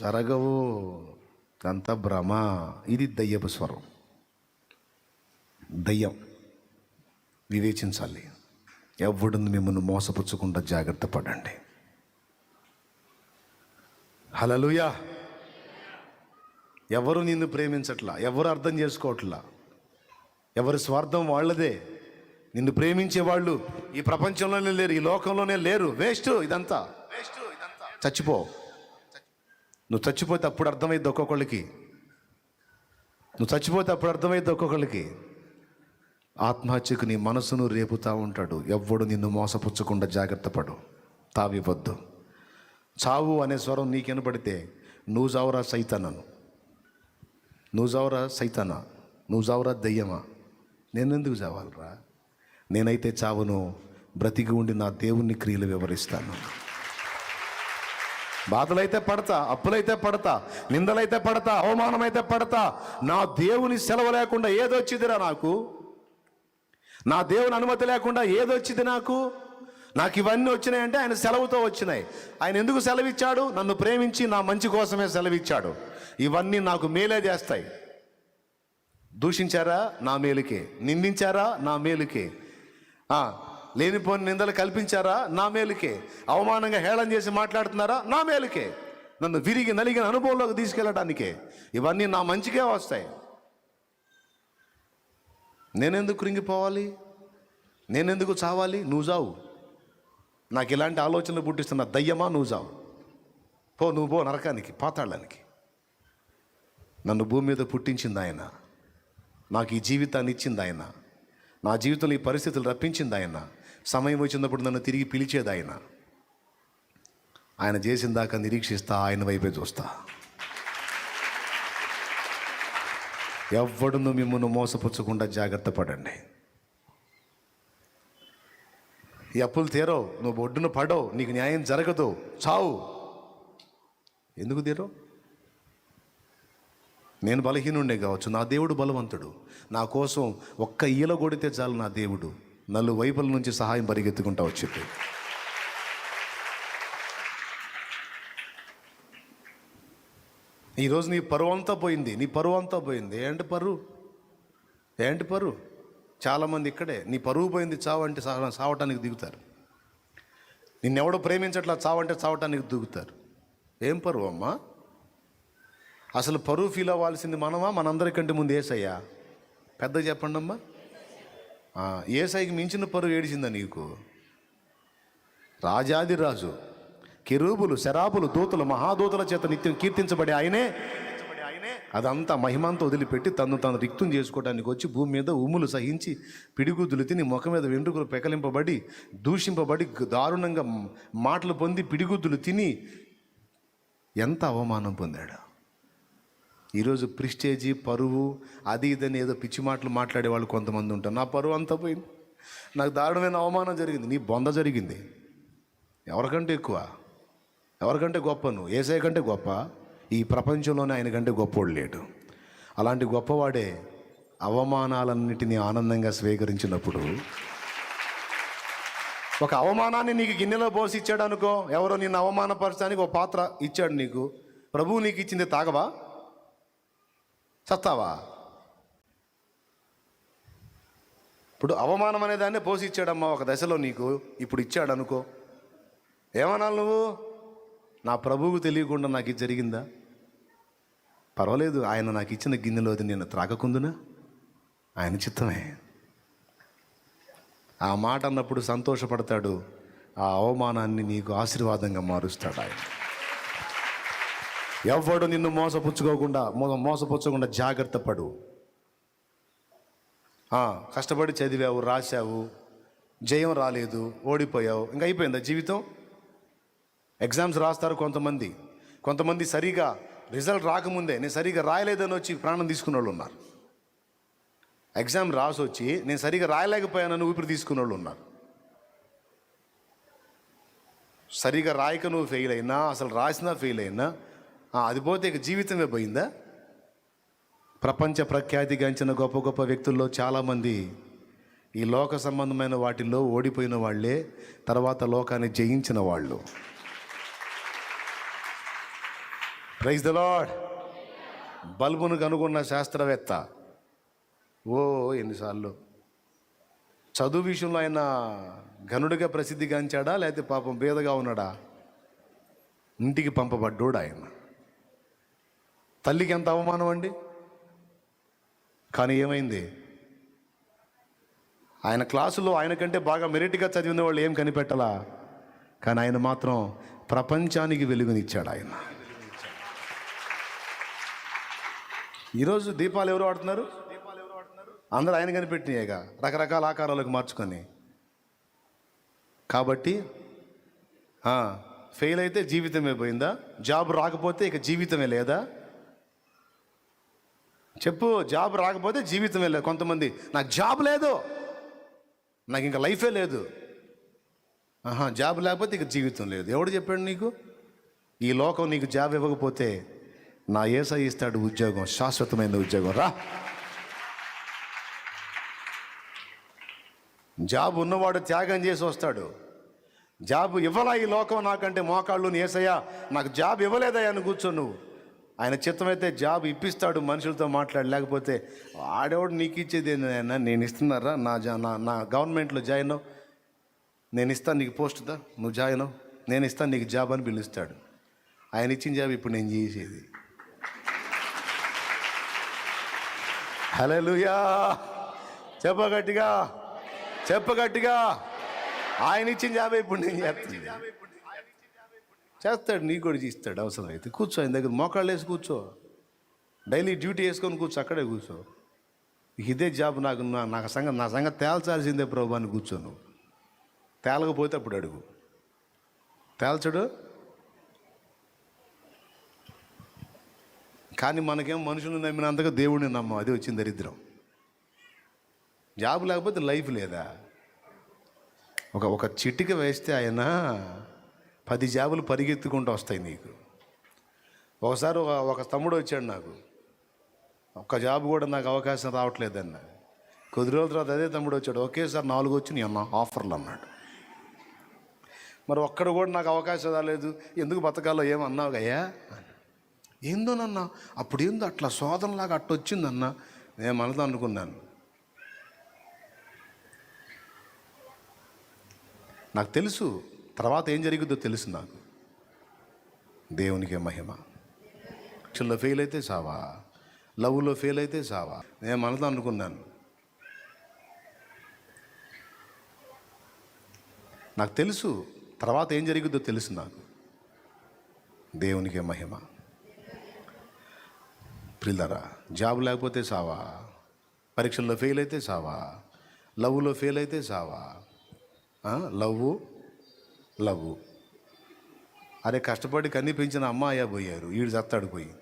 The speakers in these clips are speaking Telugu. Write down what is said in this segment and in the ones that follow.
జరగవు. అంత భ్రమ. ఇది దయ్యపు స్వరం. దయ్యం. వివేచించాలి. ఎవడుంది మిమ్మల్ని మోసపుచ్చకుండా జాగ్రత్త పడండి. హలలుయా ఎవరు నిన్ను ప్రేమించట్లా? ఎవరు అర్థం చేసుకోవట్లా? ఎవరి స్వార్థం వాళ్ళదే. నిన్ను ప్రేమించే వాళ్ళు ఈ ప్రపంచంలోనే లేరు ఈ లోకంలోనే లేరు. వేస్ట్ ఇదంతా వేస్ట్ ఇదంతా. చచ్చిపో. నువ్వు చచ్చిపోతే అప్పుడు అర్థమైద్ది ఒక్కొక్కళ్ళకి. నువ్వు చచ్చిపోతే అప్పుడు అర్థమైద్ది ఒక్కొక్కళ్ళకి. ఆత్మహత్యకు నీ మనసును రేపుతూ ఉంటాడు. ఎవ్వడు నిన్ను మోసపుచ్చకుండా జాగ్రత్త పడు. తావివద్దు చావు అనే స్వరం నీకు నువ్వు జావురా సైతానను నువ్వు జావురా సైతానా? నువ్వు జావురా దయ్యమా? నేనెందుకు చావాలరా? నేనైతే చావును బ్రతికి ఉండి నా దేవుని క్రియలు వివరిస్తాను. బాధలైతే పడతా అప్పులైతే పడతా నిందలైతే పడతా అవమానమైతే పడతా నా దేవుని సెలవు లేకుండా ఏదొచ్చిదిరా నాకు? నా దేవుని అనుమతి లేకుండా ఏదొచ్చింది నాకు? నాకు ఇవన్నీ వచ్చినాయంటే ఆయన సెలవుతో వచ్చినాయి. ఆయన ఎందుకు సెలవిచ్చాడు? నన్ను ప్రేమించి నా మంచి కోసమే సెలవిచ్చాడు. ఇవన్నీ నాకు మేలే చేస్తాయి. దూషించారా? నా మేలుకే. నిందించారా? నా మేలుకే. లేనిపోని నిందలు కల్పించారా? నా మేలుకే. అవమానంగా హేళన చేసి మాట్లాడుతున్నారా? నా మేలుకే. నన్ను విరిగి నలిగిన అనుభవంలోకి తీసుకెళ్ళడానికే ఇవన్నీ నా మంచికే వస్తాయి. నేనెందుకు కృంగిపోవాలి? నేనెందుకు చావాలి? నువ్వు చావు. నాకు ఇలాంటి ఆలోచనలు పుట్టిస్తున్న దయ్యమా? నువ్వు చావు. పో నువ్వు పో నరకానికి పాతాళానికి. నన్ను భూమి మీద పుట్టించింది ఆయన నాకు ఈ జీవితాన్ని ఇచ్చింది ఆయన నా జీవితంలో ఈ పరిస్థితులు రప్పించింది ఆయన సమయం వచ్చినప్పుడు నన్ను తిరిగి పిలిచేది ఆయన. ఆయన చేసిన దాకా నిరీక్షిస్తా ఆయన వైపే చూస్తా. ఎవడును మిమ్మల్ని మోసపుచ్చకుండా జాగ్రత్త పడండి. ఈ అప్పులు తీరవు నువ్వు ఒడ్డున పడవు నీకు న్యాయం జరగదు. చావు. ఎందుకు తీరవు? నేను బలహీనుండే కావచ్చు నా దేవుడు బలవంతుడు. నా కోసం ఒక్క ఈల కొడితే చాలు నా దేవుడు. నలు వైపుల నుంచి సహాయం పరిగెత్తుకుంటా వచ్చింది. ఈరోజు నీ పరువు అంతా పోయింది నీ పరువు అంతా పోయింది. ఏంటి పరువు? ఏంటి పరువు? చాలామంది ఇక్కడే నీ పరువు పోయింది చావంటే సా- సావటానికి దిగుతారు. నిన్నెవడో ప్రేమించట్లా చావంటే చావటానికి దిగుతారు. ఏం పరువు అమ్మా? అసలు పరువు ఫీల్ అవ్వాల్సింది మనమా? మనందరికంటే ముందు ఏసయ్యా? పెద్ద చెప్పండి అమ్మా ఏసైకి మించిన పరువు ఏడిచిందా నీకు? రాజాదిరాజు కిరూబులు శరాబులు దూతలు మహాదూతల చేత నిత్యం కీర్తించబడే ఆయనే. అదంతా మహిమంతా వదిలిపెట్టి తను తను రిక్తం చేసుకోవడానికి వచ్చి భూమి మీద ఉమ్ములు సహించి పిడిగుద్దులు తిని ముఖం మీద వెంట్రుకలు పెకలింపబడి దూషింపబడి దారుణంగా మాటలు పొంది పిడిగుద్దులు తిని ఎంత అవమానం పొందాడు? ఈరోజు ప్రిస్టేజీ పరువు అది ఇదని ఏదో పిచ్చి మాటలు మాట్లాడే వాళ్ళు కొంతమంది ఉంటారు. నా పరువు అంతా పోయింది. నాకు దారుణమైన అవమానం జరిగింది. నీ బొంద జరిగింది. ఎవరికంటే ఎక్కువ? ఎవరికంటే గొప్ప నువ్వు? ఏసఐ కంటే గొప్ప? ఈ ప్రపంచంలోనే ఆయన కంటే గొప్పోడు లేడు. అలాంటి గొప్పవాడే అవమానాలన్నిటినీ ఆనందంగా స్వీకరించినప్పుడు ఒక అవమానాన్ని నీకు గిన్నెలో పోసి ఇచ్చాడు అనుకో ఎవరో నిన్ను అవమానపరచడానికి ఒక పాత్ర ఇచ్చాడు నీకు. ప్రభువు నీకు ఇచ్చింది తాగవా? చస్తావా ఇప్పుడు అవమానం అనే దాన్నే పోసి ఇచ్చాడమ్మా ఒక దశలో నీకు. ఇప్పుడు ఇచ్చాడు అనుకో ఏమనాలి నువ్వు? నా ప్రభువుకు తెలియకుండా నాకు ఇది జరిగిందా? పర్వాలేదు ఆయన నాకు ఇచ్చిన గిన్నెలో అది నేను త్రాగకుందునా? ఆయన చిత్తమే. ఆ మాట అన్నప్పుడు సంతోషపడతాడు. ఆ అవమానాన్ని నీకు ఆశీర్వాదంగా మారుస్తాడు ఆయన. ఎవడు నిన్ను మోసపుచ్చుకోకుండా మోసపుచ్చకుండా జాగ్రత్త పడు. కష్టపడి చదివావు రాశావు జయం రాలేదు ఓడిపోయావు ఇంకా అయిపోయిందా జీవితం? ఎగ్జామ్స్ రాస్తారు కొంతమంది. కొంతమంది సరిగా రిజల్ట్ రాకముందే నేను సరిగా రాయలేదని వచ్చి ప్రాణం తీసుకున్న వాళ్ళు ఉన్నారు. ఎగ్జామ్ రాసి వచ్చి నేను సరిగా రాయలేకపోయానని ఊపిరి తీసుకున్న వాళ్ళు ఉన్నారు. సరిగా రాయక నువ్వు ఫెయిల్ అయినా అసలు రాసినా ఫెయిల్ అయినా అది పోతే ఇక జీవితమే పోయిందా? ప్రపంచ ప్రఖ్యాతిగాంచిన గొప్ప గొప్ప వ్యక్తుల్లో చాలామంది ఈ లోక సంబంధమైన వాటిల్లో ఓడిపోయిన వాళ్ళే తర్వాత లోకాన్ని జయించిన వాళ్ళు. ప్రైజ్ ద లాడ్ బల్బును కనుగొన్న శాస్త్రవేత్త. ఓ ఎన్నిసార్లు. చదువు విషయంలో ఆయన ఘనుడిగా ప్రసిద్ధిగాంచాడా లేకపోతే పాపం బేదగా ఉన్నాడా? ఇంటికి పంపబడ్డోడు ఆయన. తల్లికి ఎంత అవమానం అండి? కానీ ఏమైంది? ఆయన క్లాసులో ఆయన కంటే బాగా మెరిట్గా చదివిన వాళ్ళు ఏం కనిపెట్టలా? కానీ ఆయన మాత్రం ప్రపంచానికి వెలుగునిచ్చాడు ఆయన. ఈరోజు దీపాలు ఎవరు ఆడుతున్నారు అందరూ ఆయన కనిపెట్టినాయిగా రకరకాల ఆకారాలకు మార్చుకొని. కాబట్టి ఫెయిల్ అయితే జీవితమే పోయిందా? జాబ్ రాకపోతే ఇక జీవితమే లేదా? చెప్పు జాబ్ రాకపోతే జీవితం లేదు. కొంతమంది నాకు జాబ్ లేదు. నాకు ఇంకా లైఫే లేదు. ఆహా జాబ్ లేకపోతే ఇక జీవితం లేదు. ఎవడు చెప్పాడు నీకు? ఈ లోకం నీకు జాబ్ ఇవ్వకపోతే నా ఏసై ఇస్తాడు ఉద్యోగం శాశ్వతమైన ఉద్యోగం. రా. జాబ్ ఉన్నవాడు త్యాగం చేసి వస్తాడు. జాబ్ ఇవ్వలా ఈ లోకం నాకంటే మోకాళ్ళు ఏసయ్యా నాకు జాబ్ ఇవ్వలేదయ్యా అని కూర్చో నువ్వు. ఆయన చిత్తమైతే జాబ్ ఇప్పిస్తాడు మనుషులతో మాట్లాడి లేకపోతే ఆడేవాడు నీకు ఇచ్చేది ఏంటన్నా నేను ఇస్తున్నారా? నా జా నా నా గవర్నమెంట్లో జాయిన్ అవు నేను ఇస్తాను నీకు పోస్ట్దా నువ్వు జాయిన్ అవు నేను ఇస్తాను నీకు జాబ్ అని పిలుస్తాడు. ఆయన ఇచ్చిన జాబ్ ఇప్పుడు నేను చేసేది. హలో చెప్ప చెప్పగట్టిగా చెప్పగట్టిగా ఆయన ఇచ్చిన జాబ్ ఇప్పుడు నేను చేస్తుంది చేస్తాడు నీకు కూడా ఇస్తాడు అవసరం అయితే కూర్చో ఆయన దగ్గర మోకాళ్ళు వేసి కూర్చో. డైలీ డ్యూటీ వేసుకొని కూర్చో అక్కడే కూర్చో. ఇదే జాబ్ నాకు నాకు సంగతి నా సంగతి తేల్చాల్సిందే ప్రభు అని కూర్చోను తేలకపోతే అప్పుడు అడుగు. తేల్చడు? కానీ మనకేం మనుషులను నమ్మినంతగా దేవుడిని నమ్మం అది వచ్చింది దరిద్రం. జాబ్ లేకపోతే లైఫ్ లేదా? ఒక ఒక చిటిక వేస్తే ఆయన పది జాబులు పరిగెత్తుకుంటూ వస్తాయి నీకు. ఒకసారి ఒక ఒక తమ్ముడు వచ్చాడు నాకు. ఒక్క జాబ్ కూడా నాకు అవకాశం రావట్లేదన్న. కొద్ది రోజుల తర్వాత అదే తమ్ముడు వచ్చాడు. ఒకేసారి నాలుగు వచ్చి నీ అన్న ఆఫర్లు అన్నాడు. మరి ఒక్కడ కూడా నాకు అవకాశం రాలేదు. ఎందుకు బతకాలో ఏమన్నావు అయ్యా? ఏందోనన్నా అప్పుడు ఏందో అట్లా శోధనలాగా అట్ట వచ్చిందన్న. నేను మనతో అనుకున్నాను. నాకు తెలుసు. తర్వాత ఏం జరిగిద్దో తెలుసు నాకు. దేవునికే మహిమ. చిల్ల ఫెయిల్ అయితే సావా లవ్లో ఫెయిల్ అయితే సావా. నేను మనతో అనుకున్నాను. నాకు తెలుసు తర్వాత ఏం జరిగిద్దో తెలుసు నాకు. దేవునికే మహిమ. ప్రిల్లరా జాబ్ లేకపోతే సావా పరీక్షల్లో ఫెయిల్ అయితే సావా లవ్లో ఫెయిల్ అయితే సావా. లవ్ లవ్ అరే కష్టపడి కన్ని పెంచిన అమ్మాయ పోయారు. వీడు చత్తాడు పోయి.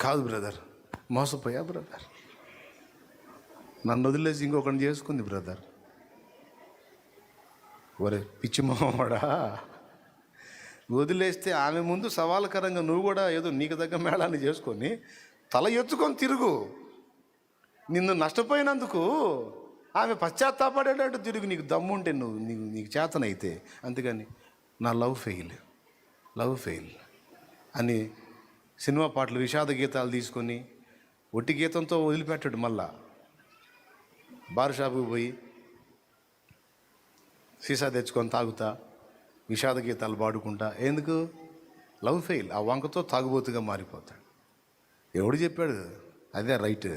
కాదు బ్రదర్ మోసపోయా బ్రదర్? నన్ను వదిలేసి ఇంకొకరిని చేసుకుంది బ్రదర్. ఒరే పిచ్చి మామవాడా? వదిలేస్తే ఆమె ముందు సవాలకరంగా నువ్వు కూడా ఏదో నీకు దగ్గర మేళాన్ని చేసుకొని తల ఎత్తుకొని తిరుగు. నిన్ను నష్టపోయినందుకు ఆమె పశ్చాత్తాపడేటట్టు తిరిగి. నీకు దమ్ముంటే నువ్వు నీకు నీకు చేతనైతే అందుకని నా లవ్ ఫెయిల్ లవ్ ఫెయిల్ అని సినిమా పాటలు విషాద గీతాలు తీసుకొని ఒట్టి గీతంతో వదిలిపెట్టాడు మళ్ళా. బార్ షాపుకి పోయి సీసా తెచ్చుకొని తాగుతా విషాద గీతాలు పాడుకుంటా. ఎందుకు? లవ్ ఫెయిల్ ఆ వంకతో తాగుబోతుగా మారిపోతాడు. ఎవడు చెప్పాడు? అదే రైట్.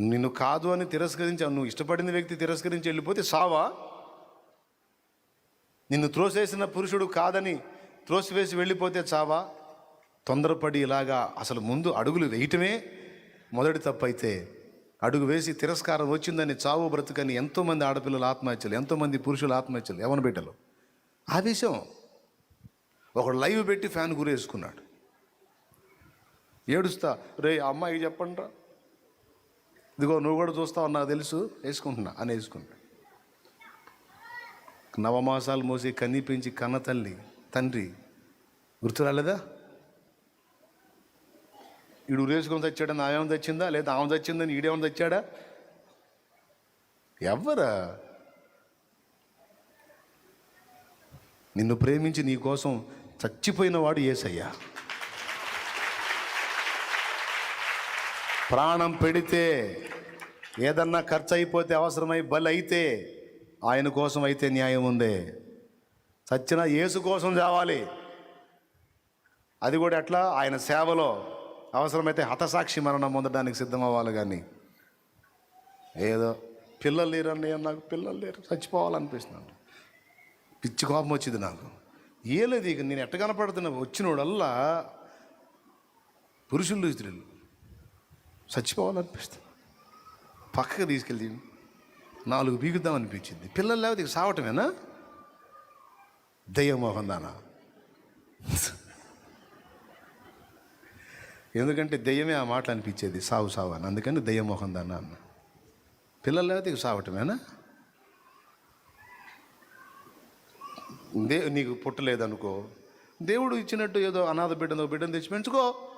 నిన్ను కాదు అని తిరస్కరించి నువ్వు ఇష్టపడిన వ్యక్తి తిరస్కరించి వెళ్ళిపోతే సావా? నిన్ను త్రోసేసిన పురుషుడు కాదని త్రోసివేసి వెళ్ళిపోతే చావా తొందరపడి ఇలాగా అసలు ముందు అడుగులు వేయటమే మొదటి తప్పైతే అడుగు వేసి తిరస్కారం వచ్చిందని చావు బ్రతుకని ఎంతోమంది ఆడపిల్లల ఆత్మహత్యలు ఎంతోమంది పురుషుల ఆత్మహత్యలు ఎవరి బిడ్డలు? ఆ విషయం ఒకడు లైవ్ పెట్టి ఫ్యాన్ గురేసుకున్నాడు. ఏడుస్తా రే అమ్మాయికి చెప్పండి రా ఇదిగో నువ్వు కూడా చూస్తావు నాకు తెలుసు వేసుకుంటున్నా అని వేసుకుంటా. నవమాసాలు మోసి కనిపించి కన్న తల్లి తండ్రి గుర్తు రాలేదా ఈడు ఉరేసుకొని నా ఏమైనా తెచ్చిందా? లేదా ఆమె తెచ్చిందని ఈడేమని తెచ్చాడా? ఎవరా నిన్ను ప్రేమించి నీ కోసం చచ్చిపోయిన వాడు ఏసయ్యా. ప్రాణం పెడితే ఏదన్నా ఖర్చు అయిపోతే అవసరమై బలి అయితే ఆయన కోసం అయితే న్యాయం ఉంది. చచ్చిన యేసు కోసం చావాలి. అది కూడా ఎట్లా? ఆయన సేవలో అవసరమైతే హతసాక్షి మరణం పొందడానికి సిద్ధమవ్వాలి కానీ. ఏదో పిల్లలు లేరు నాకు పిల్లలు లేరు చచ్చిపోవాలనిపిస్తున్నాను పిచ్చి కోపం వచ్చింది నాకు. ఏ లేదు ఇక నేను ఎట్ట కనపడుతున్నా? వచ్చినోడల్లా పురుషులు స్త్రీలు. చచ్చిపోవాలనిపిస్తుంది పక్కకు తీసుకెళ్ళి నాలుగు బీగుద్దాం అనిపించింది. పిల్లలు లేకపోతే ఇక సావటమేనా? దయ్యమోహన్ దానా. ఎందుకంటే దెయ్యమే ఆ మాట అనిపించేది. సావు సావు అని. అందుకని దయ్యమోహన్ దాన అన్న. పిల్లలు లేకపోతే ఇక సావటమేనా? దే నీకు పుట్టలేదనుకో. దేవుడు ఇచ్చినట్టు ఏదో అనాథ బిడ్డను బిడ్డను తెచ్చి పెంచుకో.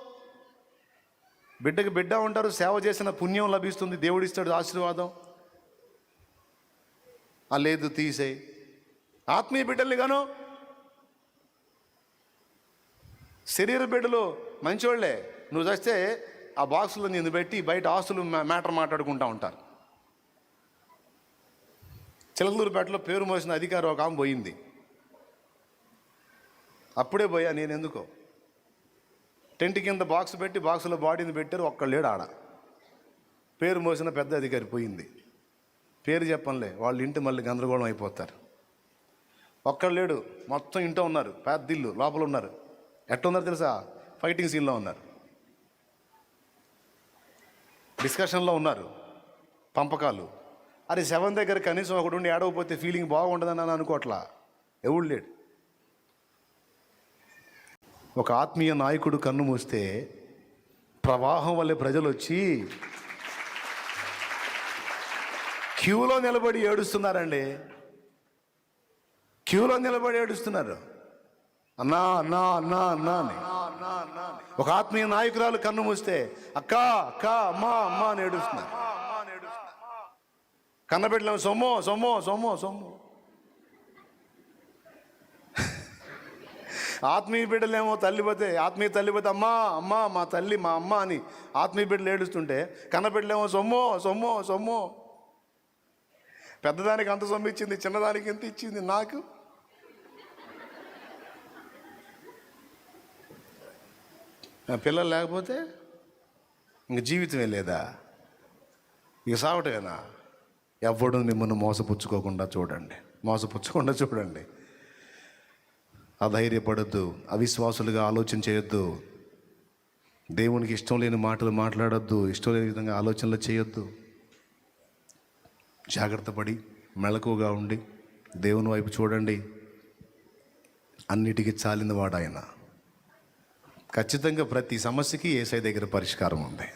బిడ్డకి బిడ్డ ఉంటారు సేవ చేసిన పుణ్యం లభిస్తుంది దేవుడు ఇస్తాడు ఆశీర్వాదం. ఆ లేదు తీసే ఆత్మీయ బిడ్డల్ని గాను శరీర బిడ్డలు మంచివాళ్ళే నువ్వు చస్తే ఆ బాక్సులో నిన్ను పెట్టి బయట ఆస్తులు మ్యాటర్ మాట్లాడుకుంటా ఉంటారు. చిలకలూరుపేటలో పేరు మోసిన అధికారి ఒక ఆమె పోయింది. అప్పుడే పోయా నేను ఎందుకో టెంట్ కింద బాక్స్ పెట్టి బాక్సులో బాడీని పెట్టారు ఒక్కళ్ళు లేడు ఆడ. పేరు మోసిన పెద్ద అధికారి పోయింది. పేరు చెప్పంలే వాళ్ళ ఇంటి మళ్ళీ గందరగోళం అయిపోతారు. ఒక్కడు లేడు మొత్తం ఇంట్లో ఉన్నారు పెద్ద ఇల్లు లోపల ఉన్నారు. ఎట్లా ఉన్నారు తెలుసా? ఫైటింగ్ సీన్లో ఉన్నారు. డిస్కషన్లో ఉన్నారు. పంపకాలు. అరే సెవెన్ దగ్గర కనీసం ఒకడు ఉండి ఏడవపోతే ఫీలింగ్ బాగుంటుందని అని అనుకోవట్లా ఎవడు లేడు. ఒక ఆత్మీయ నాయకుడు కన్ను మూస్తే ప్రవాహం వల్లే ప్రజలు వచ్చి క్యూలో నిలబడి ఏడుస్తున్నారండి. క్యూలో నిలబడి ఏడుస్తున్నారు. అన్నా అన్నా అన్నా అన్నా అని. ఒక ఆత్మీయ నాయకురాలు కన్ను మూస్తే అక్క అక్క అమ్మా అమ్మా అని ఏడుస్తున్నారు. కన్నబెట్టలేము సొమ్మో సొమ్మో సొమ్ము సొమ్ము. ఆత్మీయ బిడ్డలేమో తల్లి పోతే ఆత్మీయ తల్లి పోతే అమ్మా అమ్మా మా తల్లి మా అమ్మ అని ఆత్మీయ బిడ్డలు ఏడుస్తుంటే కన్నబిడ్డలేమో సొమ్మో సొమ్మో సొమ్మో. పెద్దదానికి అంత సొమ్ము ఇచ్చింది చిన్నదానికి ఎంత ఇచ్చింది నాకు? పిల్లలు లేకపోతే ఇంక జీవితమే లేదా? ఇక సావటమేనా? ఎవడు మిమ్మల్ని మోసపుచ్చుకోకుండా చూడండి. మోసపుచ్చకుండా చూడండి. అధైర్యపడద్దు అవిశ్వాసులుగా ఆలోచన చేయొద్దు. దేవునికి ఇష్టం లేని మాటలు మాట్లాడొద్దు ఇష్టం లేని విధంగా ఆలోచనలు చేయొద్దు. జాగ్రత్త పడి మెలకువగా ఉండి దేవుని వైపు చూడండి. అన్నిటికీ చాలినవాడు ఆయన ఖచ్చితంగా ప్రతి సమస్యకి ఏసై దగ్గర పరిష్కారం ఉంది.